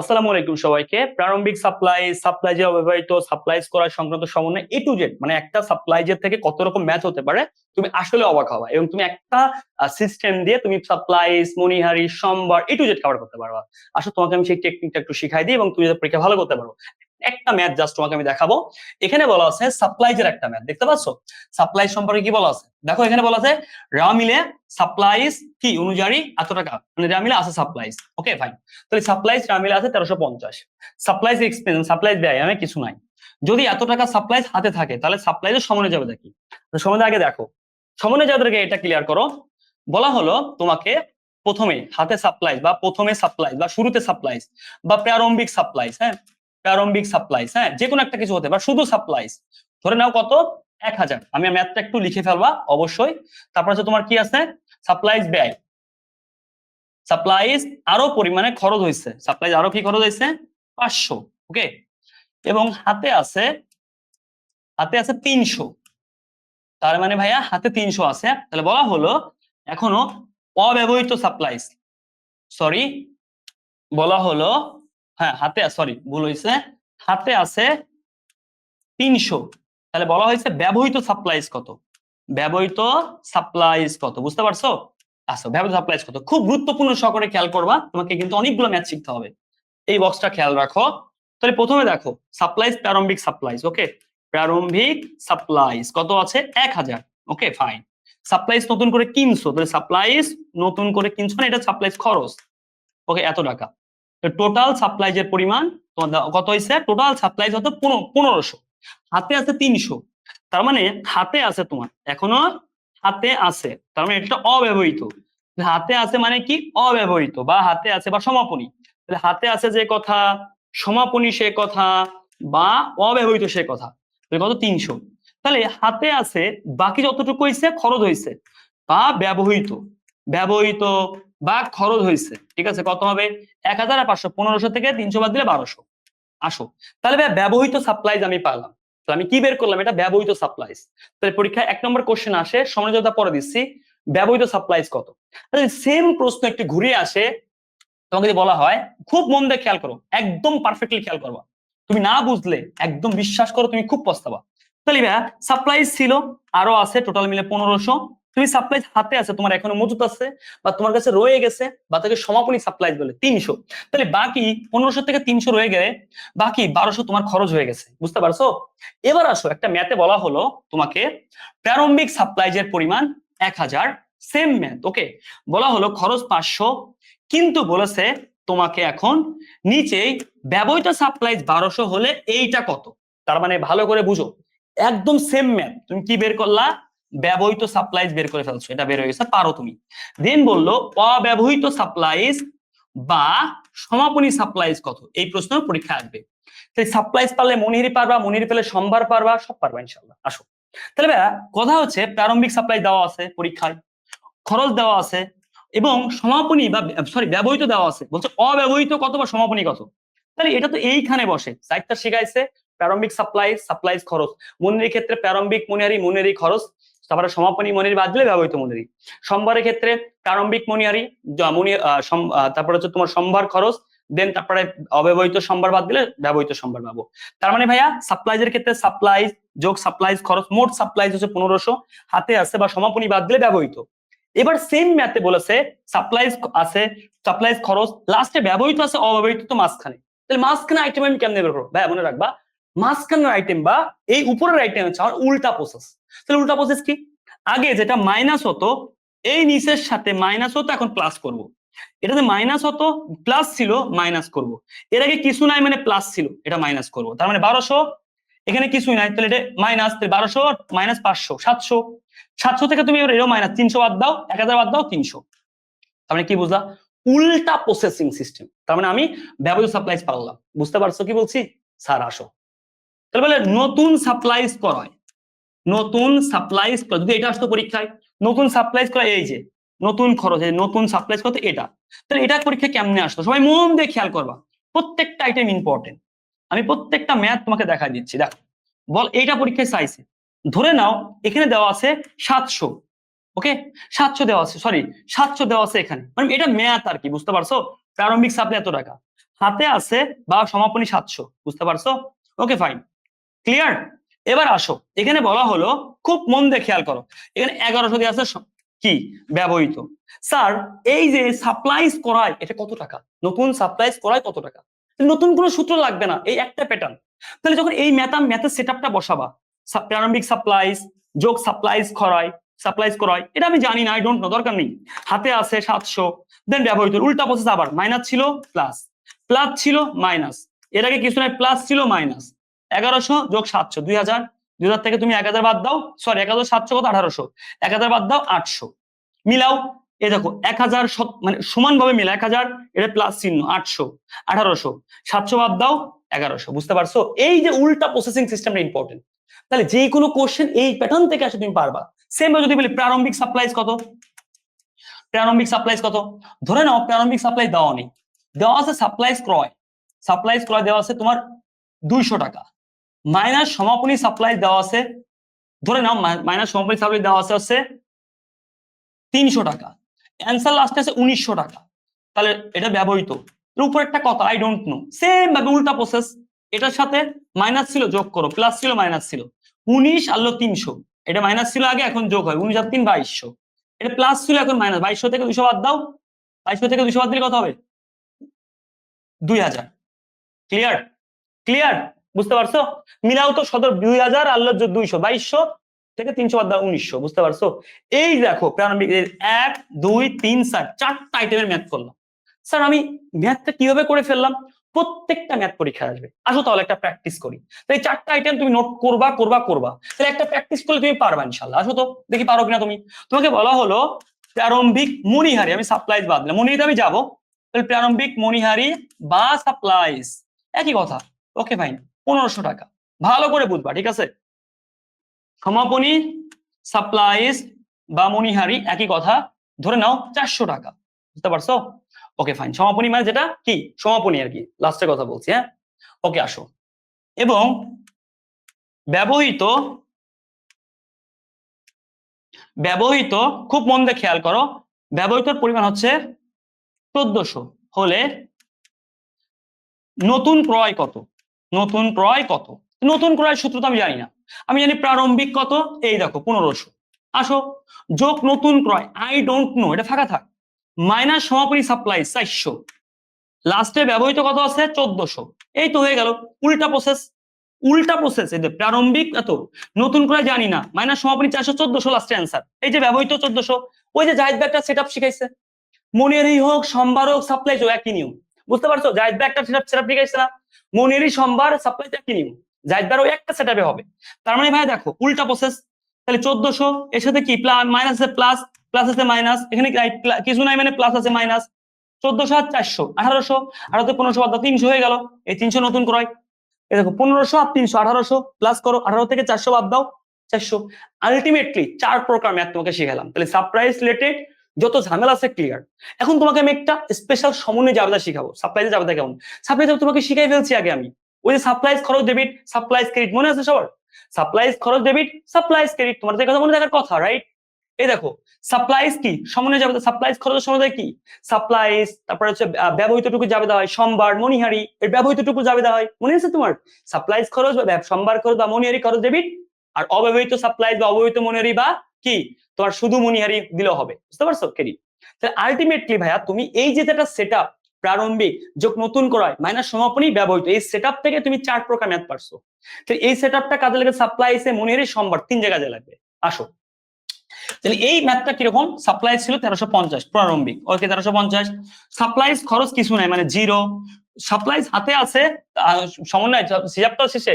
আসসালামু আলাইকুম সবাইকে। প্রারম্ভিক সাপ্লাই সাপ্লাইজে অব্যবহৃত সাপ্লাইজ করা সংক্রান্ত সমন্বয় এ টু জেড মানে একটা সাপ্লাইজের থেকে কত রকম ম্যাচ হতে পারে, তুমি আসলে অবাক হবা এবং তুমি একটা সিস্টেম দিয়ে তুমি সাপ্লাইজ মনিহারি সম্বার এ টু জেড কভার করতে পারবা। আসলে তোমাকে আমি সেই টেকনিকটা একটু শিখাই দিই এবং তুমি যাতে পরীক্ষা ভালো করতে পারো। একটা ম্যাথ জাস্ট তোমাকে আমি দেখাবো। এখানে বলা আছে সাপ্লাইজের একটা ম্যাথ, দেখতে পাচ্ছ? সাপ্লাই সম্পর্কে কি বলা আছে? দেখো, এখানে বলা আছে রা মিলে সাপ্লাইজ কি অনুযায়ী এত টাকা? মানে রা মিলে আছে সাপ্লাইজ ওকে ফাইন তাহলে সাপ্লাইজ রা মিলে আছে তেরোশো পঞ্চাশ। সাপ্লাইজ এক্সপেন্স সাপ্লাইজ ব্যয়, আমি কিছু নাই। যদি এত টাকা সাপ্লাইজ হাতে থাকে, তাহলে সাপ্লাইজের সমানে যাবে দেখি। সমনে আগে দেখো। সমানে যাদেরকে এটা ক্লিয়ার করো। বলা হলো তোমাকে প্রথমে হাতে সাপ্লাইজ বা প্রথমে সাপ্লাইজ বা শুরুতে সাপ্লাইজ বা প্রারম্ভিক সাপ্লাইজ হ্যাঁ? প্রারম্ভিক সাপ্লাইজ হ্যাঁ যে কোনো একটা কিছু হতে পারে, শুধু সাপ্লাইজ ধরে নাও কত? এক হাজার। আমি ম্যাথটা একটু লিখে ফেলবা, অবশ্যই। তারপর হচ্ছে তোমার কি আছে? সাপ্লাইজ ব্যয়। সাপ্লাইজ আরও পরিমাণে খরচ হয়েছে সাপ্লাইজ আরও কি খরচ হয়েছে পাঁচশো ওকে এবং হাতে আছে হাতে আছে তিনশো। তার মানে ভাইয়া, হাতে তিনশো আছে। তাহলে বলা হলো, এখনও অব্যবহৃত সাপ্লাইজ সরি বলা হলো হ্যাঁ হাতে সরি ভুল হয়েছে হাতে আছে তিনশো। তাহলে বলা হয়েছে ব্যবহৃত সাপ্লাইজ কত? ব্যবহৃত সাপ্লাইজ কত? বুঝতে পারছ? আচ্ছা ব্যবহৃত সাপ্লাইজ কত? খুব গুরুত্বপূর্ণ সহকারে খেয়াল করবা, তোমাকে কিন্তু অনেকগুলো ম্যাথ শিখতে হবে। এই বক্সটা খেয়াল রাখো। তাহলে প্রথমে দেখো সাপ্লাইজ প্রারম্ভিক সাপ্লাইজ ওকে প্রারম্ভিক সাপ্লাইজ কত আছে? এক হাজার ওকে ফাইন সাপ্লাইজ নতুন করে কিনছো, তাহলে সাপ্লাইজ নতুন করে কিনছো না, এটা সাপ্লাইজ খরচ? ওকে এত টাকা। টোটাল সাপ্লাইজের পরিমাণ, তোমার দা- কত হয়েছে টোটাল সাপ্লাইজ হতো পনেরোশো। হাতে আছে তিনশো। তার মানে হাতে আছে তোমার, এখনও হাতে আছে। তার মানে এটা অব্যবহৃত। হাতে আছে মানে কি? অব্যবহৃত বা হাতে আছে বা সমাপনী। তাহলে হাতে আছে যে কথা, সমাপনী সে কথা বা অব্যবহৃত সে কথা। কত? তিনশো। তাহলে হাতে আছে বাকি যতটুকু হয়েছে খরচ হয়েছে বা ব্যবহৃত। ব্যবহৃত বা খরচ হয়েছে। ঠিক আছে? কত হবে? এক হাজার আর পাঁচশো, পনেরোশো থেকে তিনশো বাদ দিলে বারোশো। আসো। তাহলে ভাই ব্যবহৃত সাপ্লাইজ আমি পারলাম। আমি কি বের করলাম? এটা ব্যবহৃত সাপ্লাইজ তাহলে পরীক্ষায় এক নম্বর কোশ্চেন আসে সমঝোতা পরে দিচ্ছি, ব্যবহৃত সাপ্লাইজ কত? সেম প্রশ্ন একটু ঘুরিয়ে আসে, তোমাকে যদি বলা হয়, খুব মন দিয়ে খেয়াল করো, একদম পারফেক্টলি খেয়াল করবা। তুমি না বুঝলে, একদম বিশ্বাস করো, তুমি খুব পস্তাবা। তাহলে ভাইয়া সাপ্লাইজ ছিল, আরও আছে টোটাল মিলে পনেরোশো। তুমি সাপ্লাইজ হাতে আছে, তোমার এখনও মজুত আছে বা তোমার কাছে রয়ে গেছে বা তাকে সমাপনী সাপ্লাইজ বলে, তিনশো। তাহলে বাকি পনেরোশো থেকে তিনশো রয়ে গেলে বাকি বারোশো তোমার খরচ হয়ে গেছে, বুঝতে পারছ? এবার আসো, একটা ম্যাথে বলা হলো তোমাকে প্রারম্ভিক সাপ্লাইজের পরিমাণ এক হাজার সেম ম্যাথ ওকে বলা হলো খরচ পাঁচশো, কিন্তু বলেছে তোমাকে এখন নিচেই ব্যবহৃত সাপ্লাইজ বারোশো হলে এইটা কত? তার মানে ভালো করে বুঝো, একদম সেম ম্যাথ তুমি কি বের করলা? ব্যবহৃত সাপ্লাইজ বের করে ফেলছো, এটা বের হয়ে গেছে, পারো তুমি। দেন বলল, অব্যবহৃত সাপ্লাইজ বা সমাপনী সাপ্লাইজ কত? এই প্রশ্ন পরীক্ষা আসবে। তাহলে সাপ্লাইজ পারলে মনিহারি পারবা মনিহারি পেলে সম্ভার পারবা, সব পারবা ইনশাল্লাহ। আসো। তাহলে ভাইয়া, কথা হচ্ছে প্রারম্ভিক সাপ্লাই দেওয়া আছে পরীক্ষায়, খরচ দেওয়া আছে এবং সমাপনী বা সরি ব্যবহৃত দেওয়া আছে। বলছে অব্যবহৃত কত বা সমাপনী কত? তাহলে এটা তো এইখানে বসে সাইটটা শিখাইছে, প্রারম্ভিক সাপ্লাই সাপ্লাইজ খরচ। মনির ক্ষেত্রে প্রারম্ভিক মনিহারি মনিহারি খরচ তারপরে সমাপনী মনিহারি বাদ দিলে ব্যবহৃত মনিহারি সম্ভারের ক্ষেত্রে প্রারম্ভিক মনিহারি জ- মনি তারপরে হচ্ছে তোমার সম্ভার খরচ দেন তারপরে অব্যবহৃত সম্ভার বাদ দিলে ব্যবহৃত সম্ভার পাবো। তার মানে ভাইয়া সাপ্লাইজের ক্ষেত্রে সাপ্লাইজ যোগ সাপ্লাইজ খরচ, মোট সাপ্লাইজ হচ্ছে পনেরোশো, হাতে আছে বা সমাপনী বাদ দিলে ব্যবহৃত। এবার সেম ম্যাথে বলেছে সাপ্লাইজ আছে সাপ্লাইজ খরচ লাস্টে ব্যবহৃত আছে, অব্যবহৃত তো মাঝখানে। তাহলে মাঝখানে আইটেম আমি কেমনে বের ভাই মনে রাখবা মাঝখানের আইটেম বা এই উপরের আইটেম হচ্ছে আমার উল্টা প্রসেস তাহলে উল্টা প্রসেস কি? আগে যেটা মাইনাস হতো, এই নিচের সাথে মাইনাস হতো, এখন প্লাস করব। এটাতে মাইনাস হতো প্লাস ছিল মাইনাস করব। এর আগে কিছু নাই মানে প্লাস ছিল, এটা মাইনাস করব। তার মানে বারোশো, এখানে কিছুই নাই, তাহলে এটা মাইনাস বারোশো মাইনাস পাঁচশো, সাতশো। সাতশো থেকে তুমি এবার এরও মাইনাস তিনশো বাদ দাও, এক হাজার বাদ দাও, তিনশো। তার মানে কি বুঝলা? উল্টা প্রসেসিং সিস্টেম তার মানে আমি ব্যবহৃত সাপ্লাইজ পারলাম। বুঝতে পারছ কি বলছি? স্যার, আসো। তাহলে বলে নতুন সাপ্লাইজ করায়। নতুন সাপ্লাইজ যদি এটা আসতো পরীক্ষায়, নতুন সাপ্লাইজ করা এই যে, নতুন খরচ নতুন সাপ্লাইজ করতে এটা। তাহলে এটা পরীক্ষা কেমনে আসতো? সবাই মন দিয়ে খেয়াল করবা। প্রত্যেকটা আইটেম ইম্পর্টেন্ট আমি প্রত্যেকটা ম্যাথ তোমাকে দেখা দিচ্ছি, দেখো। বল, এইটা পরীক্ষায় চাইছে। ধরে নাও, এখানে দেওয়া আছে সাতশো ওকে সাতশো দেওয়া আছে সরি সাতশো দেওয়া আছে এখানে। মানে এটা ম্যাথ আর কি, বুঝতে পারছ? প্রারম্ভিক সাপ্লাই এত টাকা। হাতে আছে বা সমাপনী সাতশো, বুঝতে পারছ? ওকে ফাইন ক্লিয়ার এবার আসো। এখানে বলা হলো, খুব মন দিয়ে খেয়াল করো। এখানে এগারোশো দিয়ে আছে কি? ব্যবহৃত। স্যার, এই যে সাপ্লাইজ করায়, এটা কত টাকা? নতুন সাপ্লাইজ করায় কত টাকা? নতুন কোনো সূত্র লাগবে না, এই একটা প্যাটার্ন তাহলে যখন এই ম্যাথাম ম্যাথের সেট আপটা বসাবা প্রারম্ভিক সাপ্লাইজ যোগ সাপ্লাইজ খরায় সাপ্লাইজ করায়, এটা আমি জানি না আই ডোন্ট নো দরকার নেই। হাতে আছে সাতশো দেন ব্যবহৃত। উল্টা প্রসেস আবার মাইনাস ছিল প্লাস প্লাস ছিল মাইনাস এর আগে কিছু নাই প্লাস ছিল মাইনাস এগারোশো যোগ সাতশো, দুই হাজার দুই হাজার থেকে তুমি এক হাজার বাদ দাও সরি এক হাজার সাতশো কত? আঠারোশো। এক হাজার বাদ দাও, আটশো। মিলাও, এই দেখো, এক হাজার মানে সমানভাবে মিলা এক হাজার, এটা প্লাস চিহ্ন, আটশো, আঠারোশো। সাতশো বাদ দাও, এগারোশো, বুঝতে পারছ? এই যে উল্টা প্রসেসিং সিস্টেমটা ইম্পর্টেন্ট তাহলে যে কোনো কোশ্চেন এই প্যাটার্ন থেকে আসে, তুমি পারবা। সেম যদি বলি, প্রারম্ভিক সাপ্লাইজ কত? প্রারম্ভিক সাপ্লাইজ কত? ধরে নাও, প্রারম্ভিক সাপ্লাই দেওয়া নেই। দেওয়া আছে সাপ্লাইজ ক্রয়। সাপ্লাইজ ক্রয় দেওয়া আছে তোমার দুইশো টাকা। মাইনাস সমাপনী সাপ্লাই দেওয়া আছে। ধরে নাও মাইনাস সমাপনী সাপ্লাই দেওয়া আছে হচ্ছে তিনশো টাকা। অ্যান্সার লাস্টে আছে উনিশশো টাকা। তাহলে এটা ব্যবহৃত। উপর একটা কথা আই ডোন্ট নো সেম ভাবে উল্টা প্রসেস এটার সাথে মাইনাস ছিল, যোগ করো। প্লাস ছিল মাইনাস ছিল। উনিশ আনলো তিনশো। এটা মাইনাস ছিল আগে, এখন যোগ হয়। উনিশ আর তিন, বাইশশো। এটা প্লাস ছিল, এখন মাইনাস বাইশশো থেকে দুশো বাদ দাও। বাইশশো থেকে দুশো বাদ দিলে কত হবে? দুই হাজার। ক্লিয়ার ক্লিয়ার বুঝতে পারছ? মিলাও তো সদর দুই হাজার, আল্লাহ দুইশো, বাইশশো থেকে তিনশো বাদ উনিশশো, বুঝতে পারছ? এই দেখো, প্রারম্ভিক এক, দুই, তিন, চার, চারটা আইটেমের ম্যাথ করলাম। স্যার, আমি ম্যাথটা কীভাবে করে ফেললাম? প্রত্যেকটা ম্যাথ পরীক্ষায় আসবে। আসো তাহলে একটা প্র্যাকটিস করি। তো এই চারটা আইটেম তুমি নোট করবা করবা করবা। তাহলে একটা প্র্যাকটিস করলে তুমি পারবা ইনশাল্লাহ আসো তো, দেখি পারো কিনা তুমি। তোমাকে বলা হলো, প্রারম্ভিক মণিহারি, আমি সাপ্লাইজ বাদ দিলাম। মণিহারিতে আমি যাব। তাহলে প্রারম্ভিক মণিহারি বা সাপ্লাইজ একই কথা। ওকে ফাইন পনেরোশো টাকা। ভালো করে বুঝবা, ঠিক আছে? সমাপনী, সাপ্লাইজ বা মণিহারি একই কথা, ধরে নাও চারশো টাকা, বুঝতে পারছ? ওকে ফাইন সমাপনী মানে যেটা? কি? সমাপনী আর কি লাস্টের কথা বলছি হ্যাঁ? ওকে, আসো। এবং ব্যবহৃত ব্যবহৃত, খুব মন দিয়ে খেয়াল করো, ব্যবহৃতর পরিমাণ হচ্ছে চোদ্দশো হলে নতুন ক্রয় কত? নতুন ক্রয় কত? নতুন ক্রয়ের সূত্র তো আমি জানি না। আমি জানি প্রারম্ভিক কত? এই দেখো, পনেরোশো। আসো, যোগ নতুন ক্রয় আই ডোন্ট নো এটা ফাঁকা থাক। মাইনাস সমাপনী সাপ্লাই, চারশো। লাস্টে ব্যবহৃত কত আছে? চোদ্দশো। এই তো হয়ে গেল, উল্টা প্রসেস উল্টা প্রসেস যে প্রারম্ভিক, এত। নতুন করে জানি না, মাইনাস সমাপনী চারশো, চোদ্দশো লাস্টে অ্যান্সার এই যে ব্যবহৃত চোদ্দশো, ওই যে জাহিদ ব্যাগটা সেট আপ শিখাইছে। মনেরই হোক সোমবার হোক সাপ্লাই হোক একই নিয়ম। বুঝতে পারছ? জাহিদ ব্যাগটা সেট আপ সেট আপ শিখাইছে না। মনেরই সোমবার সাপ্লাই একই নিয়ম ওই একটা সেট হবে। তার মানে ভাই দেখো, উল্টা প্রসেস তাহলে চোদ্দশো, এর সাথে কি? মাইনাস আছে প্লাস প্লাস আছে মাইনাস এখানে কিছু নাই মানে প্লাস আছে মাইনাস চোদ্দশো আর চারশো, আঠারোশো। আঠারোতে পনেরোশো বাদ তিনশো হয়ে গেল। এই তিনশো নতুন ক্রয়। এই দেখো, পনেরোশো আর তিনশো, আঠারোশো প্লাস করো, আঠারো থেকে চারশো বাদ দাও, চারশো। আলটিমেটলি চার প্রকার ম্যাথ তোমাকে শিখালাম। তাহলে সারপ্রাইজ রিলেটেড যত ঝামেলা আছে ক্লিয়ার এখন তোমাকে আমি একটা স্পেশাল সমন্বয় জাবেদা শিখাবো। সাপ্লাইজের জাবেদা কেমন? সাপ্লাইজ তোমাকে শিখাই ফেলছি আগে আমি। ওই যে সাপ্লাইজ খরচ ডেবিট সাপ্লাইজ ক্রেডিট মনে আছে সবার? সাপ্লাইজ খরচ ডেবিট সাপ্লাইজ ক্রেডিট তোমার কথা মনে থাকার কথা রাইট এই দেখো সাপ্লাইজ কি? সমন্বয় যাবে সাপ্লাইজ খরচের সমন্বয় কি? সাপ্লাইজ তারপরে হচ্ছে ব্যবহৃতটুকু যাবে দেওয়া হয় সোমবার মণিহারি, এর ব্যবহৃতটুকু যাবে দেওয়া হয়, মনে আছে তোমার? সাপ্লাইজ খরচ বা সোমবার খরচ বা মনিহারি খরচ ডেবিট আর অব্যবহৃত সাপ্লাইজ বা অব্যবহৃত মণিহারি বা কি? তোমার শুধু মণিহারি দিলেও হবে, বুঝতে পারছ ক্রেডিট তাহলে আলটিমেটলি ভাইয়া, তুমি এই যে যেটা সেট আপ প্রারম্ভিক যোগ নতুন করায় মাইনাস সমাপনী ব্যবহৃত, এই সেট থেকে তুমি চার প্রকার ম্যাথ পারছ। তো এই সেট আপটা কাজে লাগে সাপ্লাইসে মনিহারি সোমবার, তিন জায়গায় লাগবে। আসো। তাহলে এই ম্যাথটা কীরকম? সাপ্লাই ছিল তেরোশো পঞ্চাশ, প্রারম্ভিক। ওকে, তেরোশো পঞ্চাশ। সাপ্লাইজ খরচ কিছু নাই মানে জিরো সাপ্লাইজ হাতে আছে সমন্বয়, হিসাবটা শেষে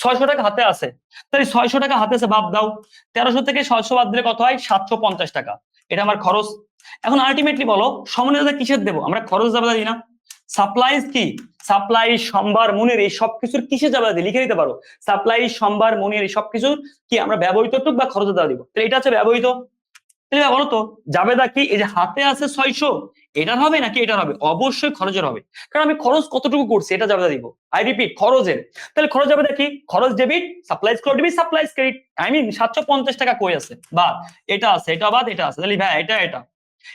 ছয়শো টাকা হাতে আছে। তাহলে ছয়শো টাকা হাতে আছে, বাদ দাও। তেরোশো থেকে ছয়শো বাদ দিলে কত হয়? সাতশো পঞ্চাশ টাকা। এটা আমার খরচ। এখন আলটিমেটলি বলো সমন্বয় কিসের দেবো? আমরা খরচ যাবে দিই না। সাপ্লাইজ কি? সাপ্লাই সম্বার মনের এই সবকিছুর কিসে যাবে দিই? লিখে দিতে পারো। সাপ্লাই সম্বার মনের এই সবকিছুর কি আমরা ব্যবহৃত টুক বা খরচ দেওয়া দিব? তাহলে এটা হচ্ছে ব্যবহৃত। তাহলে বলো তো জাবেদা কি? এই যে হাতে আছে ছয়শো, এটার হবে নাকি এটার হবে? অবশ্যই খরচের হবে। কারণ আমি খরচ কতটুকু করছি এটা জাবেদা দিব আই রিপিট খরচের। তাহলে খরচ যাবে কি? খরচ debit supplies credit debit supplies credit I mean সাতশো পঞ্চাশ টাকা কই আছে? বাদ। এটা আছে, এটা বাদ, এটা আছে। তাহলে ভাই এটা এটা।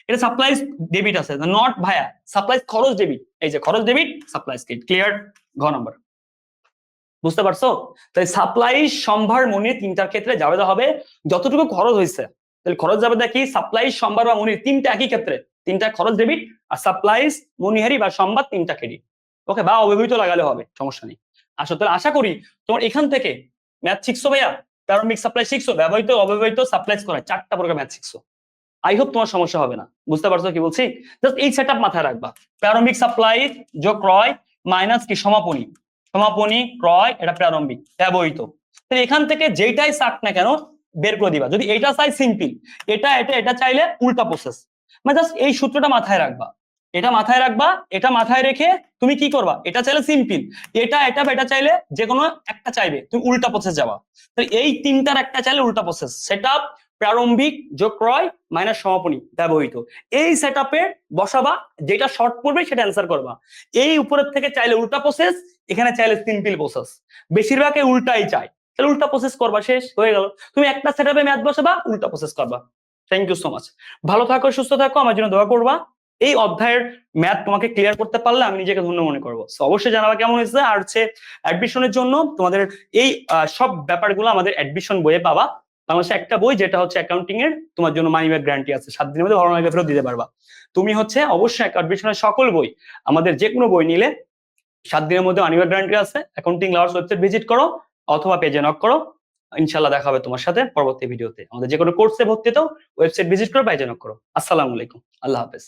এটা সাপ্লাইজ ডেবিট আছে। নট ভায়া সাপ্লাইজ খরচ ডেবিট এই যে খরচ ডেবিট সাপ্লাইজ ক্রেডিট ক্লিয়ার ঘ নম্বর বুঝতে পারছ? তাই সাপ্লাই সম্ভার মনে তিনটার ক্ষেত্রে জাবেদা হবে যতটুকু খরচ হয়েছে তাহলে খরচ জাবেদা কি সাপ্লাই সম্ভার বা মনি তিনটা একই ক্ষেত্রে। তিনটা খরচ ডেবিট আর সাপ্লাইজ মনিহারি বা সম্বাদ তিনটা ক্রেডিট ওকে বা অব্যবহৃত লাগালে হবে, সমস্যা নেই। আসো, তাহলে আশা করি তোমার এখান থেকে ম্যাথ শিখছো ভাইয়া? প্যারামিক সাপ্লাই শিখছো? ব্যবহৃত, অব্যবহৃত সাপ্লাইজ করা চারটা প্রকার ম্যাথ শিখছো। আই হোপ তোমার সমস্যা হবে না। বুঝতে পারছ কি বলছি? জাস্ট এই সেট মাথায় রাখবা। প্যারামিক সাপ্লাই যোগ ক্রয় মাইনাস কি? সমাপনী। সমাপনী, ক্রয়, এটা প্রারম্ভিক, ব্যবহৃত। এখান থেকে যেটাই চাক না কেন বের করে দিবা। যদি এটা চাই সিম্পল এটা এটা এটা চাইলে উল্টা প্রসেস মানে জাস্ট এই সূত্রটা মাথায় রাখবা। এটা মাথায় রাখবা, এটা মাথায় রেখে তুমি কি করবা? এটা চাইলে সিম্পল এটা এটা, বা এটা চাইলে যে কোনো একটা চাইবে, তুমি উল্টা প্রসেস যাবা। তো এই তিনটার একটা চাইলে উল্টা প্রসেস সেটা প্রারম্ভিক, যোগ, ক্রয় মাইনাস সমাপনী, ব্যবহৃত। এই সেট বসাবা, যেটা শর্ট পড়বে সেটা অ্যান্সার করবা। এই উপরের থেকে চাইলে উল্টা প্রসেস এখানে চাইলে সিম্পল প্রসেস বেশিরভাগ উল্টাই চাই তাহলে উল্টা প্রসেস করবা, শেষ, হয়ে গেল। তুমি একটা সেট আপে ম্যাথ বসাবা, উল্টা প্রসেস করবা। থ্যাংক ইউ সো মাচ ভালো থাকো, সুস্থ থাকো, আমার জন্য দোয়া করবা। এই অধ্যায়ের ম্যাথ তোমাকে ক্লিয়ার করতে পারলে আমি নিজেকে ধন্য মনে করব। অবশ্যই জানাবা কেমন হয়েছে। আর হচ্ছে অ্যাডমিশনের জন্য তোমাদের এই সব ব্যাপারগুলো আমাদের অ্যাডমিশন বইয়ে পাবা। বাংলাদেশে একটা বই যেটা হচ্ছে অ্যাকাউন্টিং এর, তোমার জন্য মানি ব্যাগ গ্যারান্টি আছে। সাত দিনের মধ্যে ভরণাকে ফেরত দিতে পারবা। তুমি হচ্ছে অবশ্যই অ্যাডমিশনের সকল বই, আমাদের যে কোনো বই নিলে সাত দিনের মধ্যে মানি ব্যাগ গ্যারান্টি আছে। অ্যাকাউন্টিং লার্স ওয়েবসাইট ভিজিট করো। অথবা পেজে নক করো। ইনশাল্লাহ দেখা হবে তোমার সাথে পরবর্তী ভিডিওতে আমাদের যে কোনো কোর্সে ভর্তি তো ওয়েবসাইট ভিজিট করো পেজে নক করো। আসসালামু আলাইকুম। আল্লাহ হাফেজ।